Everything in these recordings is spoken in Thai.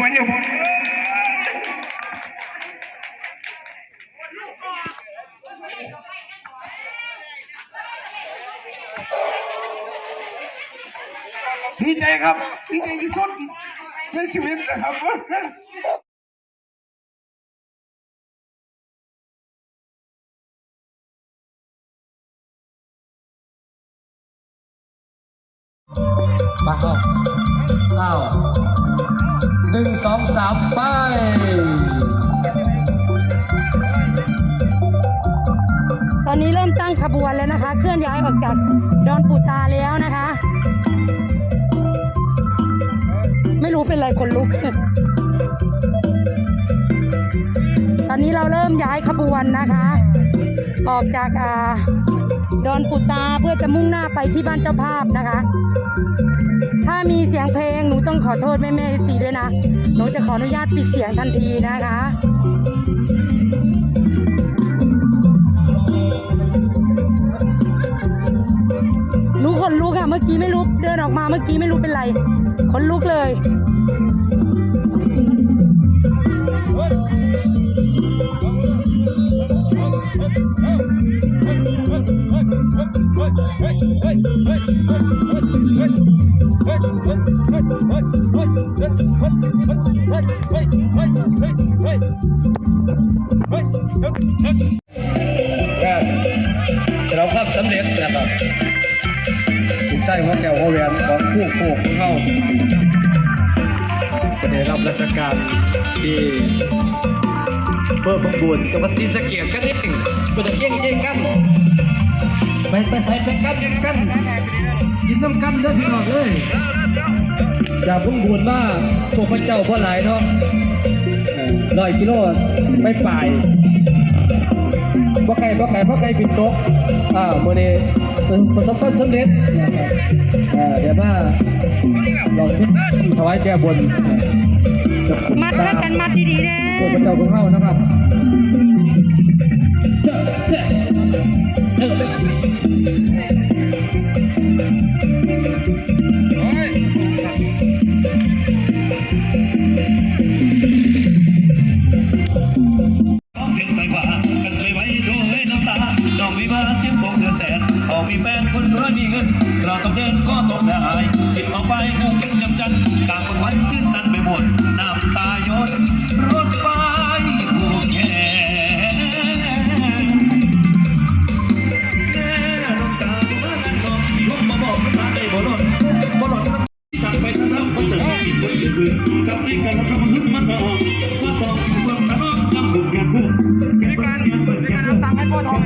มันอยู่บนดีใจครับดีใจที่สุดในชีวิตนะครับมาเข้า องสองสามไปตอนนี้เริ่มตั้งขบวนแล้วนะคะ เคลื่อนย้ายออกจากดอนปูตาแล้วนะคะ ไม่รู้เป็นไรคนลุก ตอนนี้เราเริ่มย้ายขบวนนะคะ ออกจากอ่า ดอนปูตาเพื่อจะมุ่งหน้าไปที่บ้านเจ้าภาพนะคะ ถ้ามีเสียงเพลงหนูต้องขอโทษแม่แม่สีด้วยนะ หนูจะขออนุญาตปิดเสียงทันทีนะคะรู้ขนลุกอะเมื่อกี้ไม่รู้เดินออกมาเมื่อกี้ไม่รู้เป็นไรขนลุกเลย ก็เราภาพสำเร็จนะครับถูกใช้หัวแก้วหัวแหวนของผู้โคกของเขาได้รับราชการที่เพื่อประบุญกับวัดศรีสะเกียกันเองก็จะเก่งเก่ง ไปไปใส่ไปกันกันกินน้ำกันเด้อพี่น้องเลยอย่าเพุ่งบุญมาพวกพระเจ้าพ่อหลายเนาะร้อยกิโลไม่ป่ายบ่ไก่บ่ไก่บ่ไก่ปิดโต๊ะอ่ามื้อนี้ประสบความสำเร็จนะครับอ่าเดี๋ยวมาลองคิดถวายแก้บน มัดให้กันมัดดีๆนะพวกพระเจ้าของเฮานะครับ วันขึ้นตันไปหมดน้ำตาหยดรถไฟผูกแขนแน่น้องสาวมากันก่อนลงมาบอกมาได้บ่หลดบ่หลดกลับไปทางน้ำมันจะกินคนเดือดร้อนกลับไปกันแล้วทำมันมันออกว่าต้องเบิ่งนะน้องทำบุญกันพวกในการในการเอาตังค์ให้พ่อทอง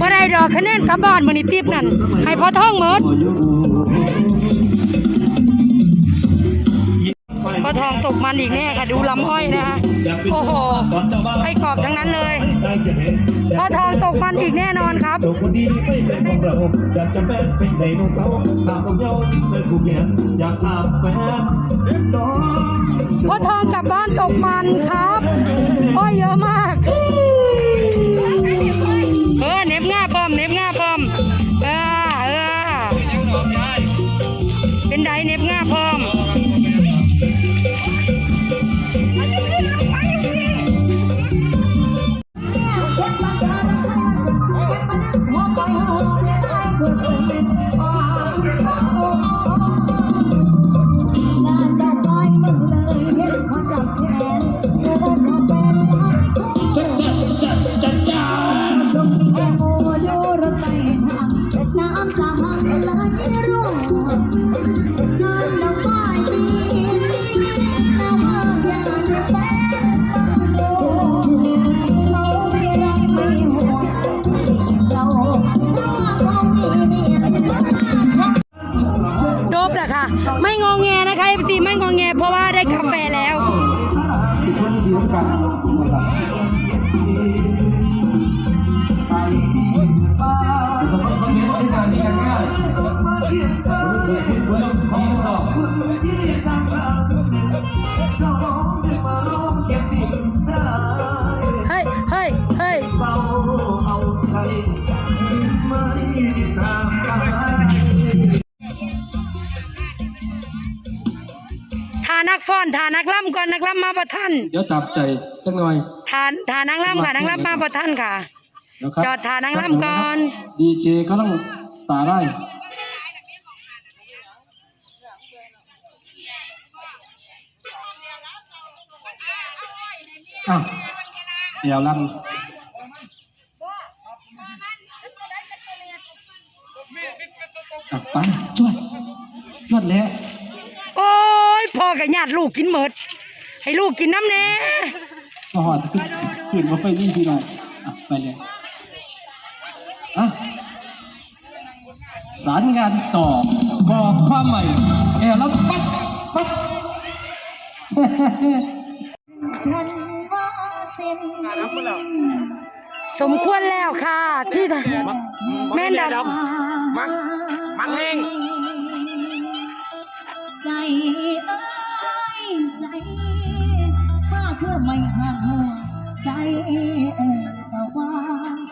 บ่ได้ดอกคะแนนกลับบ้านมื้อนี้ติบนั่นให้พ่อท่องหมด อีกแน่ค่ะดูลำห้อยนะคะโอ้โหไอ้กรอบทั้งนั้นเลยพ่อทองตกมันอีกแน่นอนครับองเราอยากจะแฟนเป็นไดโนเสาร์ตามเย้าจิ้มเลยผูกแขนอยากอาบแฟนพ่อทองกลับบ้านตกมันครับอ้อยเยอะมากายนักฟ้อนทานักล่ำก่อนนักล่ำมาประท่านเดี๋ยวตับใจจังหน่อยทานทานักล่ำค่ะนักล่ำมาประท่านค่ะ นะครับจอดทานังลำก่อน ดีเจเขาต้องตาได้ อะเดี๋ยวลั่นอะไปจวดจวดแล้วโอ้ยพ่อกับญาติลูกกินหมด ให้ลูกกินน้ำแน่ก็หอดขึ้นขึ้นมาไปนี่พี่หน่อยอะไปเลยอะสารงานต่อบอกความใหม่แอลแล้วปั๊บปั๊บ สมควรแล้วค่ะ ที่แม่นดำมันมันเองใจเอ้ยใจว่าคือไม่หักหัวใจเอ้ยก็ว่า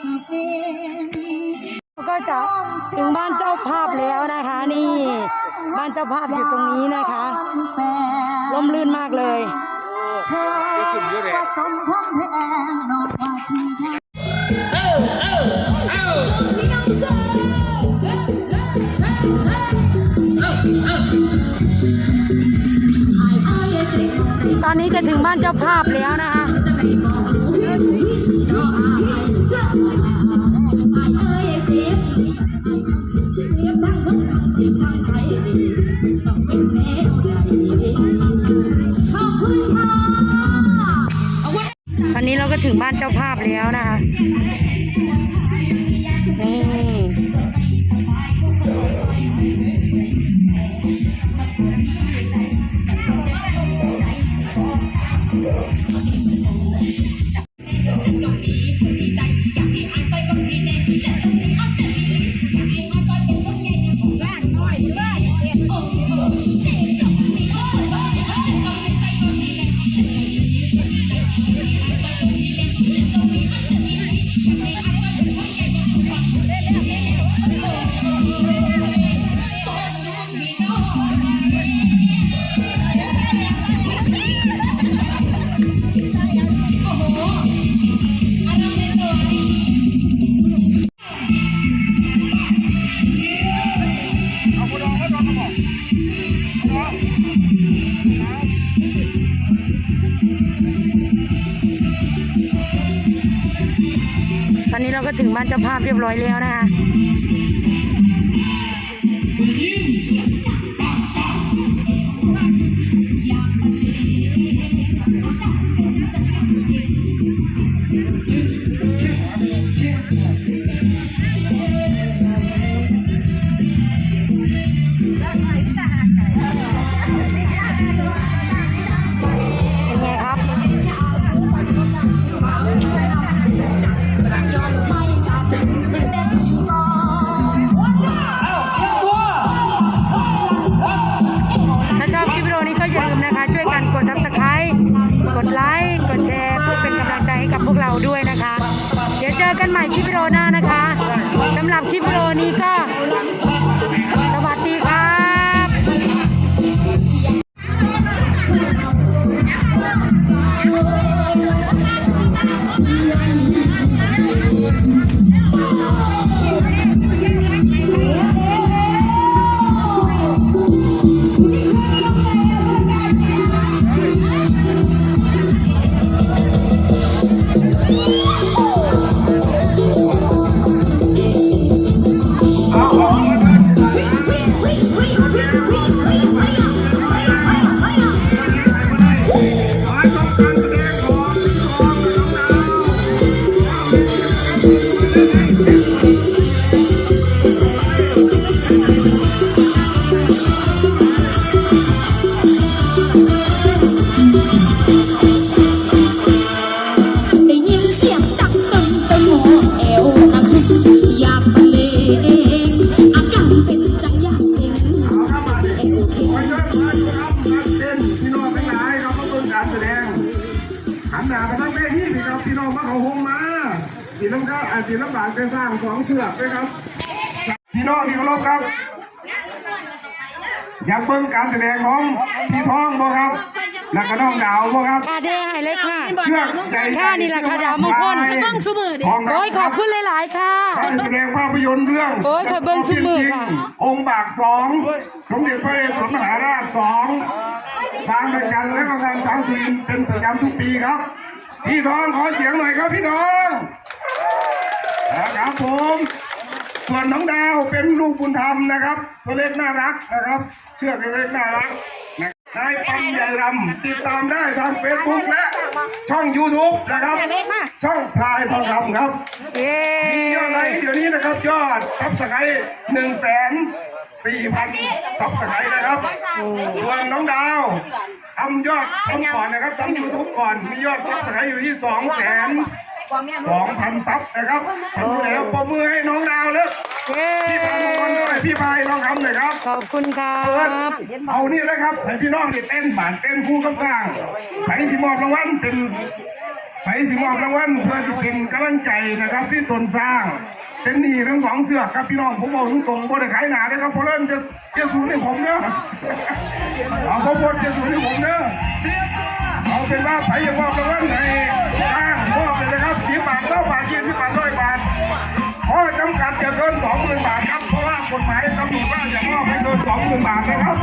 กาแฟก็จะถึงบ้านเจ้าภาพแล้วนะคะ นี่ บ้านเจ้าภาพอยู่ตรงนี้นะคะร่มรื่นมากเลย เธอว่าสมพงแพงนอกว่าชิงชังตอนนี้จะถึงบ้านเจ้าภาพแล้วนะคะ ถึงบ้านเจ้าภาพแล้วนะคะ นี่ บ้านเจ้าภาพเรียบร้อยแล้วนะคะ เอางสองเชือกด้วยครับพี่น้องที่เคารพครับ อยากเบิ่งการแสดงของพี่ทองบ่ครับ แล้วก็น้องดาวบ่ครับ ค่ะเด้ให้เลยค่ะ เชือกใจค่ะนี่แหละค่ะดาวมงคลเบิ่งซุมือของโอ้ยขอบคุณหลายๆค่ะการแสดงภาพยนตร์เรื่องโอ้ยขอเบิ่งซุมือค่ะ องค์บากสองสมเด็จพระเอกสมมหาราชสองบางระจันและก็งานช้างสุรินทร์เป็นประจำทุกปีครับ พี่ทองขอเสียงหน่อยครับพี่ทองนะครับผม ส่วนน้องดาวเป็นลูกบุญธรรมนะครับ ตัวเล็กน่ารักนะครับ เชือกเล็กน่ารักนะนายปัญญารำติดตามได้ทางเฟซบุ๊กและ ช่อง YouTube นะครับ ช่องพลายทองคำครับเย้มียอดไลค์เดี๋ยวนี้นะครับ ยอดซับสไครต์หนึ่งแสนสี่พันซับสไครต์นะครับส่วนน้องดาวทำยอดทำก่อนนะครับทำยูทูบก่อน มียอดซับสไครต์อยู่ที่สองแสน สองพันซับนะครับทำอยู่แล้วปรบมือให้น้องดาวเลยเย้พี่พายมงคลด้วยพี่พายน้องคำหน่อยครับขอบคุณครัเปิดบเอานี่เลยครับให้พี่น้องได้เต้นบานเต้นคู่กับสร้างไผ่สิมอบรางวัลเป็นไผ่สิมอบรางวัลเพื่อที่เป็นกำลังใจนะครับ ที่ตนสร้าง เป็นหนี้ทั้งสองเสือกครับพี่น้องผมบอกตรงๆบ่ได้ขายหนานะครับเพราะเริ่มจะจะสูญให้ผมเด้อเอาพอพดจะสูญให้ผมเด้อเอาเป็นว่าไผ่ยังมอบรางวัลให้ ยี่สิบบาทร้อยบาทข้อจำกัดจะเกินสองหมื่นบาทครับเพราะว่ากฎหมายกำหนดว่าอย่ามอบให้เกินสองหมื่นบาทนะครับ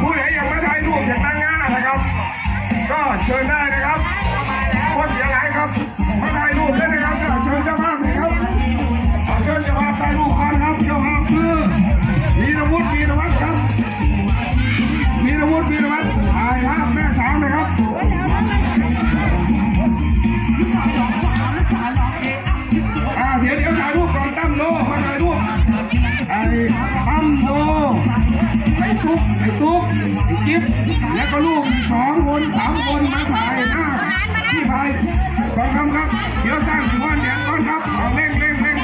ผู้ใดยังไม่ถ่ายรูปจากนั่งหน้านะครับ ก็เชิญได้ แล้วก็ลูกสองคนสามคนมาถ่ายหน้าพี่พายสองคำครับ เดี๋ยวสร้างสิวันเดี๋ยวก่อนครับเอาเร่งเร่งเร่ง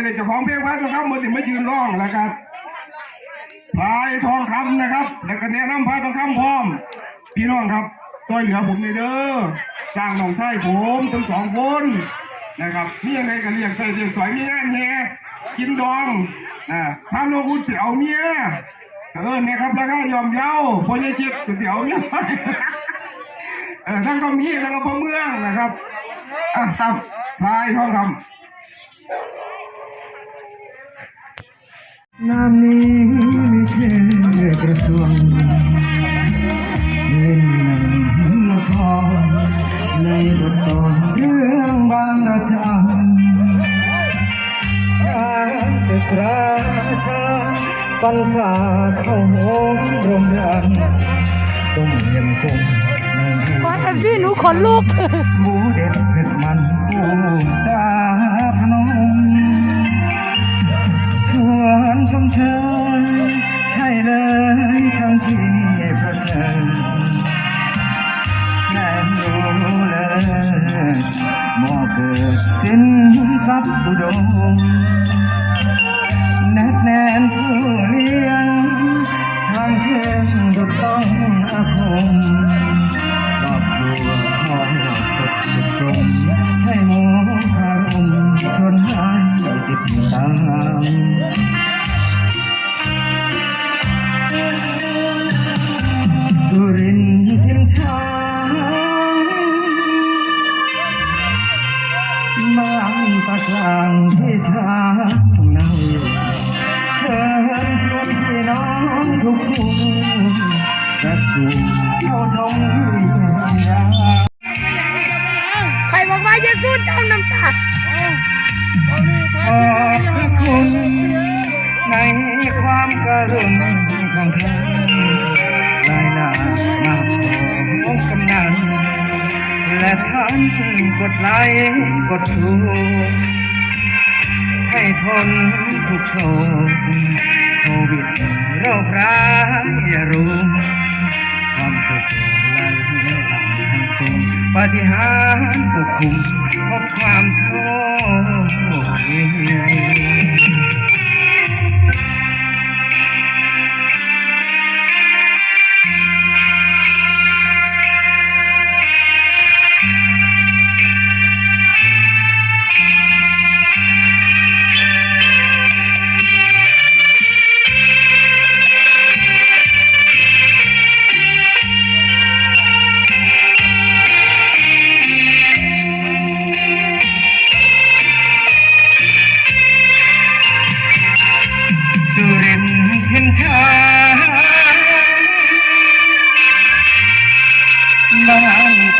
นนี่ในเจ้าของเพลงพายทองคำมันถึงมายืนร้องแล้วครับพายทองคำนะครับ แล้วก็แนะนำพายทองคำพร้อม พี่น้องครับต้อยเหลือผมในเด้อจ้างน้องชายผมทั้งสองคนนะครับมีอย่างไรก็เรียกใส่เรียกสอยมีงานแฮกินดองอ่าพาโลกุเสียวเมียเออเนี่ยครับราคายอมเยาพอยายชิดเสียวเมียเออทั้งก็มีทั้งอำเภอเมืองนะครับอะตามพายทองคำ น้ำนี้ไม่ใช่กระทรวงเล่นหนังละครในบทตอนเรื่องบางระจันชาติศึกราชาปันฝ่าเข้าโหมรมรันต้มยำกุ้งในว่าเอฟซีหนูขนลุกหมูเด็ดเผ็ดมันปูตา ชมเชยใช่เลยทั้งที่ประเสริฐแสนรู้เลยหมอเกิดสิ้นทรัพย์อุดมแนบแน่นผู้เลี้ยงทางเชื่องดุจต้องอาคมครอบครัวพ่อตกสุขสมใช่โมคารมชวนให้ติดตาม ที่ โศกโควิดโรคร้ายอย่ารุมความสุขไหลหลังทางสูงปฏิหารปกคุมพบความโชค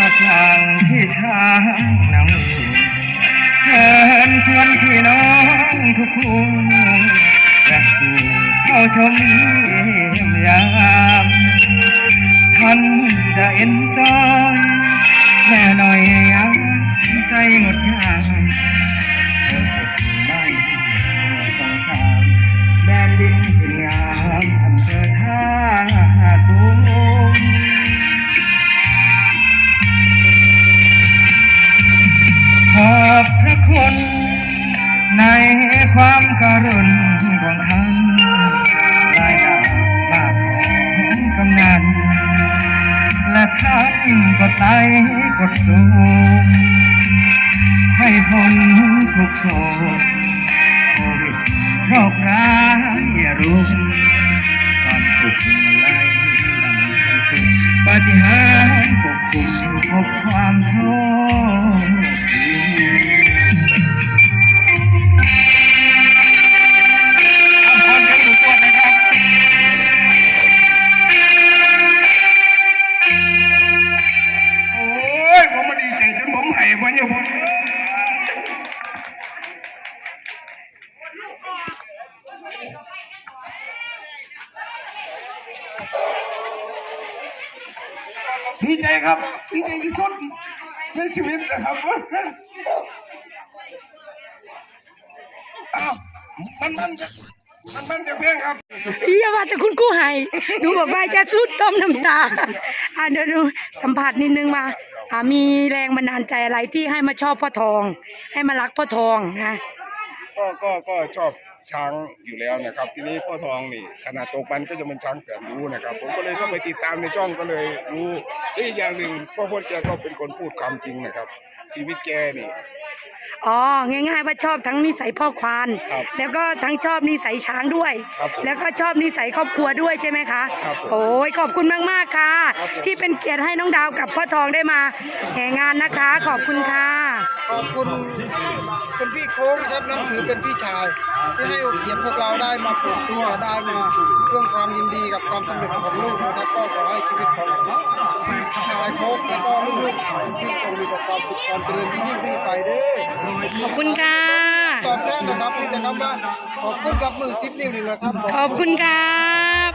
ตะกลางที่ช้างนำเชิญชวนพี่น้องทุกคนและสู่เข้าชมเยี่ยมยามท่านจะเอ็นจอยแค่หน่อยยังใจงดงาม กรุณของท่านลายหน้าบาของกำนันและท่านกดไลค์กดสูงให้พ้นทุกโศกโควิดโรคร้ายรุมความสุขไหลหลังสุขปฏิหารปกคุมพบความโชค ดีใจครับ ดีใจที่สุดในชีวิตนะครับอ้าวมันมันจะมันมันจะเพียงครับอย่าว่าแต่คุณกู้ให้หนูบอกว่าจะสู้ต้มน้ำตาอะเดี๋ยวดูสัมผัสนิดนึงมาอ่ามีแรงบันดาลใจอะไรที่ให้มาชอบพ่อทอง ให้มารักพ่อทองนะ ก็ก็ก็ชอบ ช้างอยู่แล้วนะครับ ทีนี้พ่อทองนี่ขนาดตกมันก็จะเป็นช้างแสนรู้นะครับ ผมก็เลยเข้าไปติดตามในช่องก็เลยรู้อีกอย่างหนึ่งพ่อพ่อแกก็เป็นคนพูดความจริงนะครับ ชีวิตแกนี่ อ๋อ ง่ายๆว่าชอบทั้งนิสัยพ่อควาน ครับแล้วก็ทั้งชอบนิสัยช้างด้วย ครับผมแล้วก็ชอบนิสัยครอบครัวด้วยใช่ไหมคะ ครับผม โอ้ยขอบคุณมากๆค่ะครับผมที่เป็นเกียรติให้น้องดาวกับพ่อทองได้มาแห่งานนะคะ ขอบคุณค่ะ ขอบคุณคุณพี่โค้งครับนับถือเป็นพี่ชาย ที่ให้โอเกียรติพวกเราได้มาปลูกตัวได้มาร่วมความยินดีกับความสำเร็จของลูกนะครับก็ขอให้ชีวิตของพี่ชายโค้งแล้วก็ลูกๆที่คงมีแต่ความสุขความเจริญยิ่งยิ่งขึ้นไปเด้อขอบคุณค่ะ ตอบแทนนะครับนี่นะครับว่าขอบคุณกับมือซิปนิ้วนี่แหละครับ ขอบคุณครับ